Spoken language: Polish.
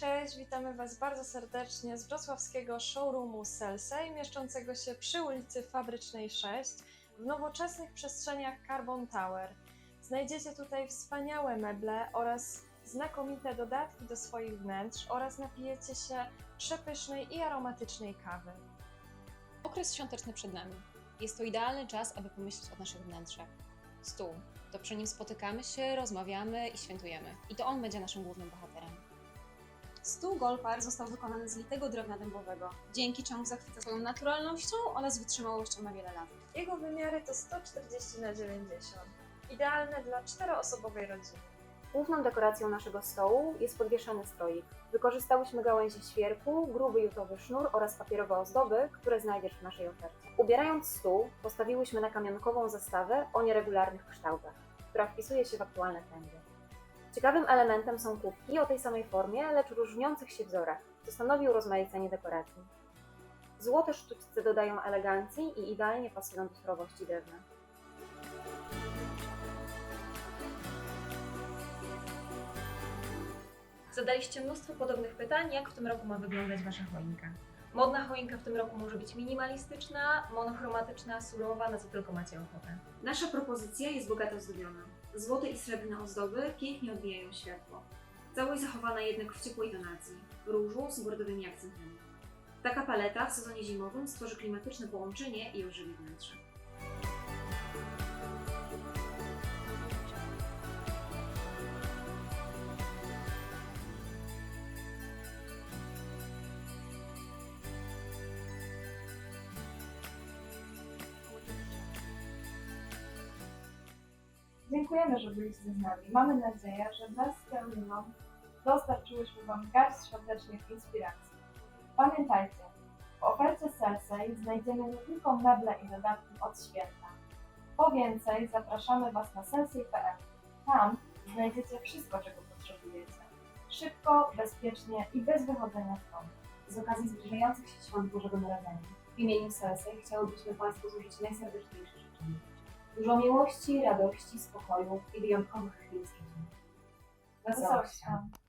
Cześć, witamy Was bardzo serdecznie z wrocławskiego showroomu Selsey, mieszczącego się przy ulicy Fabrycznej 6 w nowoczesnych przestrzeniach Carbon Tower. Znajdziecie tutaj wspaniałe meble oraz znakomite dodatki do swoich wnętrz oraz napijecie się przepysznej i aromatycznej kawy. Okres świąteczny przed nami. Jest to idealny czas, aby pomyśleć o naszych wnętrzach. Stół. To przy nim spotykamy się, rozmawiamy i świętujemy. I to on będzie naszym głównym bohaterem. Stół Golfar został wykonany z litego drewna dębowego, dzięki czemu zachwyca swoją naturalnością oraz wytrzymałością na wiele lat. Jego wymiary to 140 na 90 idealne dla czteroosobowej rodziny. Główną dekoracją naszego stołu jest podwieszany stroik. Wykorzystałyśmy gałęzie świerku, gruby jutowy sznur oraz papierowe ozdoby, które znajdziesz w naszej ofercie. Ubierając stół, postawiłyśmy na kamionkową zastawę o nieregularnych kształtach, która wpisuje się w aktualne trendy. Ciekawym elementem są kubki o tej samej formie, lecz różniących się wzorach, co stanowi urozmaicenie dekoracji. Złote sztućce dodają elegancji i idealnie pasują do surowości drewna. Zadaliście mnóstwo podobnych pytań, jak w tym roku ma wyglądać Wasza choinka. Modna choinka w tym roku może być minimalistyczna, monochromatyczna, surowa, na co tylko macie ochotę. Nasza propozycja jest bogato zdobiona. Złote i srebrne ozdoby pięknie odbijają światło. Całość zachowana jednak w ciepłej tonacji, różu z bordowymi akcentami. Taka paleta w sezonie zimowym stworzy klimatyczne połączenie i ożywi wnętrze. Dziękujemy, że byliście z nami. Mamy nadzieję, że wraz z Karoliną dostarczyłyśmy Wam garść świątecznych inspiracji. Pamiętajcie, w ofercie Selsey znajdziemy nie tylko meble i dodatki od święta. Po więcej zapraszamy Was na selsey.pl. Tam znajdziecie wszystko, czego potrzebujecie. Szybko, bezpiecznie i bez wychodzenia z domu. Z okazji zbliżających się świąt Bożego Narodzenia w imieniu Selsey chciałybyśmy Państwu złożyć najserdeczniejsze życzenia. Dużo miłości, radości, spokoju i wyjątkowych chwil z świąt!